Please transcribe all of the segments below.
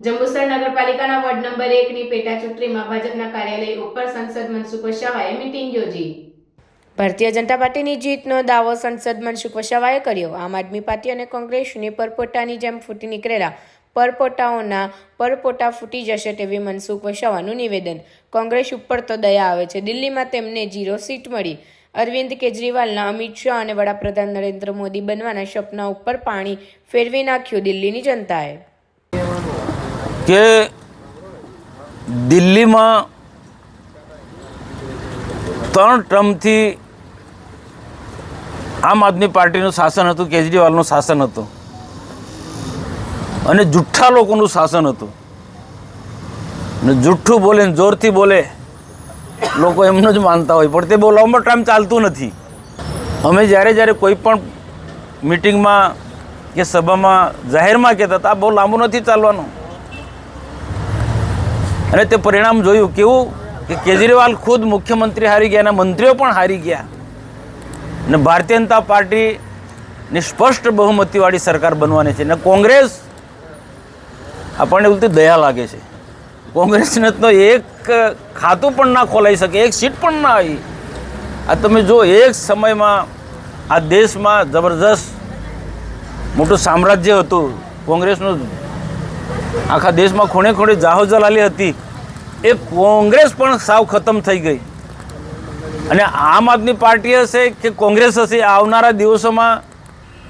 જંબુસર નગરપાલિકાના ward number એકની પેટા ચૂંટણીમાં ભાજપના કાર્યાલય ઉપર સંસદ મનસુખ વસાવાએ મિટિંગ યોજી. ભારતીય જનતા પાર્ટીની જીતનો દાવો સંસદ મનસુખ વસાવાએ કર્યો. આમ આદમી પાર્ટી અને કોંગ્રેસની પરપોટાની જેમ ફૂટી નીકળેલા પરપોટાઓના પરપોટા ફૂટી જશે તેવી મનસુખ વસાવાનું નિવેદન. કોંગ્રેસ ઉપર તો દયા આવે છે. દિલ્હીમાં તેમને જીરો સીટ મળી. અરવિંદ કેજરીવાલના અમિત શાહ અને વડાપ્રધાન નરેન્દ્ર મોદી બનવાના સપના ઉપર પાણી ફેરવી નાખ્યું દિલ્હીની જનતાએ. કે દિલ્હીમાં ત્રણ ટર્મથી આમ આદમી પાર્ટીનું શાસન હતું, કેજરીવાલનું શાસન હતું અને જુઠ્ઠા લોકોનું શાસન હતું. ને જુઠ્ઠું બોલે ને જોરથી બોલે, લોકો એમનું જ માનતા હોય, પણ તે બહુ લાંબો ટાઈમ ચાલતું નથી. અમે જ્યારે જ્યારે કોઈ પણ મિટિંગમાં કે સભામાં જાહેરમાં કહેતા હતા, આ બહુ લાંબુ નથી ચાલવાનું. અને તે પરિણામ જોયું કેવું કે કેજરીવાલ ખુદ મુખ્યમંત્રી હારી ગયા અને મંત્રીઓ પણ હારી ગયા. અને ભારતીય જનતા પાર્ટીની સ્પષ્ટ બહુમતીવાળી સરકાર બનવાની છે અને કોંગ્રેસ આપણને ઉલટી દયા લાગે છે. કોંગ્રેસને તો એક ખાતું પણ ના ખોલાઈ શકે, એક સીટ પણ ના આવી. આ તમે જો એક સમયમાં આ દેશમાં જબરજસ્ત મોટું સામ્રાજ્ય હતું, કોંગ્રેસનું આખા દેશમાં ખૂણે ખૂણે જાહો જલાલી હતી. એ કોંગ્રેસ પણ સાવ ખતમ થઈ ગઈ. અને આમ આદમી પાર્ટી હશે કે કોંગ્રેસ હશે આવનારા દિવસોમાં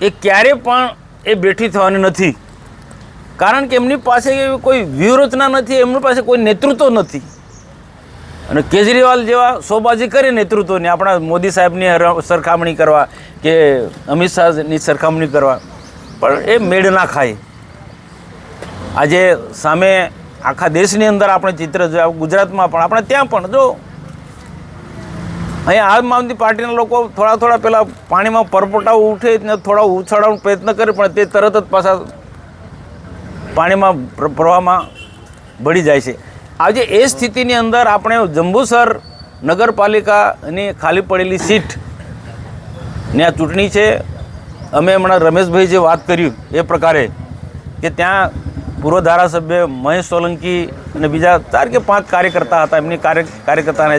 એ ક્યારે પણ એ બેઠી થવાની નથી. કારણ કે એમની પાસે કોઈ વ્યૂહરચના નથી, એમની પાસે કોઈ નેતૃત્વ નથી. અને કેજરીવાલ જેવા સોબાજી કરે નેતૃત્વની, આપણા મોદી સાહેબની સરખામણી કરવા કે અમિત શાહની સરખામણી કરવા. પણ એ મેળ ના ખાય. આજે સામે આખા દેશની અંદર આપણે ચિત્ર જોયા, ગુજરાતમાં પણ, આપણે ત્યાં પણ, જો. અહીંયા આમ આદમી પાર્ટીના લોકો થોડા થોડા પહેલાં પાણીમાં પરપોટા ઉઠે ને થોડા ઉછાળવાનો પ્રયત્ન કરે, પણ તે તરત જ પાછા પાણીમાં પ્રવાહમાં ભળી જાય છે. આજે એ સ્થિતિની અંદર આપણે જંબુસર નગરપાલિકાની ખાલી પડેલી સીટ ને આ ચૂંટણી છે. અમે હમણાં રમેશભાઈ જે વાત કર્યું એ પ્રકારે કે ત્યાં પૂર્વ ધારાસભ્ય મહેશ સોલંકી અને બીજા ચાર કે પાંચ કાર્યકર્તા હતા. એમની કાર્ય કાર્યકર્તાને